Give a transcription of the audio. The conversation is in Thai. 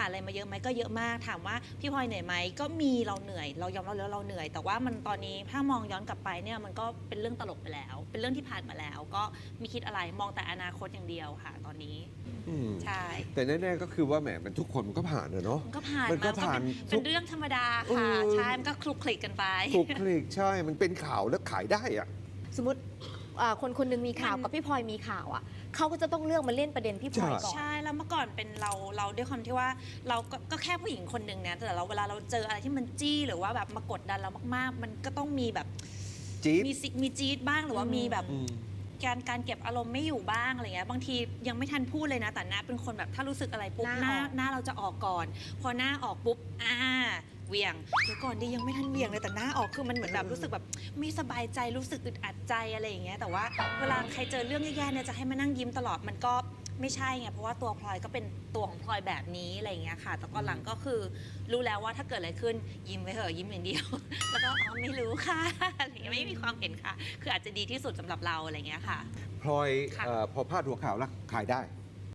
ผ่านอะไรมาเยอะไหมก็เยอะมาก ถามว่าพี่พลอยเหนื่อยไหมก็มีเราเหนื่อย เรายอมรับแล้วเราเหนื่อย แต่ว่ามันตอนนี้ถ้ามองย้อนกลับไปเนี่ยมันก็เป็นเรื่องตลกไปแล้ว เป็นเรื่องที่ผ่านมาแล้ว ก็ไม่คิดอะไรมองแต่อนาคตอย่างเดียวค่ะ ตอนนี้อืมใช่แต่แน่ๆก็คือว่าแหมมันทุกคนมันก็ผ่านอะเนาะ มันก็ผ่านมันก็มาผ่านเป็นเป็นเรื่องธรรมดาค่ะเออ ใช่มันก็คลุกคลิกกันไป ถูกคลิกใช่มันเป็นข่าวแล้วขายได้อะ สมมติ อ่าคนคนหนึงมีข่าวมันกับพี่พลอยมีข่าวอะเขาก็จะต้องเลือกมาเล่นประเด็นพี่พลอยก่อน ใช่แล้วเมื่อก่อนเป็นเราเราด้วยความที่ว่าเราก็ก็แค่ผู้หญิงคนหนึ่งนะแต่เราเวลาเราเจออะไรที่มันจี้หรือว่าแบบมากดดันเรามากๆ มันก็ต้องมีแบบจี๊ด มีซิมีจี๊ดบ้างหรือว่าอืมมีแบบ อืม การการเก็บอารมณ์ไม่อยู่บ้างอะไรเงี้ยบางทียังไม่ทันพูดเลยนะ แต่หน้าเป็นคนแบบถ้ารู้สึกอะไรปุ๊บหน้าหน้าเราจะออกก่อน พอหน้าออกปุ๊บอ่าเหวียงเดี๋ยวก่อนดิยังไม่ทันเหวียงเลยแต่หน้าออกคือมันเหมือนแบบรู้สึกแบบไม่สบายใจรู้สึกอึดอัดใจอะไรอย่างเงี้ยแต่ว่าเวลาใครเจอเรื่องแย่ๆเนี่ยจะให้มานั่งยิ้มตลอดมันก็ ไม่ใช่ไงเพราะว่าตัวพลอยก็เป็นตัวของพลอยแบบนี้อะไรอย่างเงี้ยค่ะ แต่ก็หลังก็คือรู้แล้วว่าถ้าเกิดอะไรขึ้นยิ้มไว้เถอะยิ้มอย่างเดียว แล้วก็อ๋อไม่รู้ค่ะอะไรอย่างเงี้ยไม่มีความเห็นค่ะ คืออาจจะดีที่สุดสำหรับเราอะไรอย่างเงี้ยค่ะ พลอยค่ะ เอ่อพอพาดหัวข่าวแล้วขายได้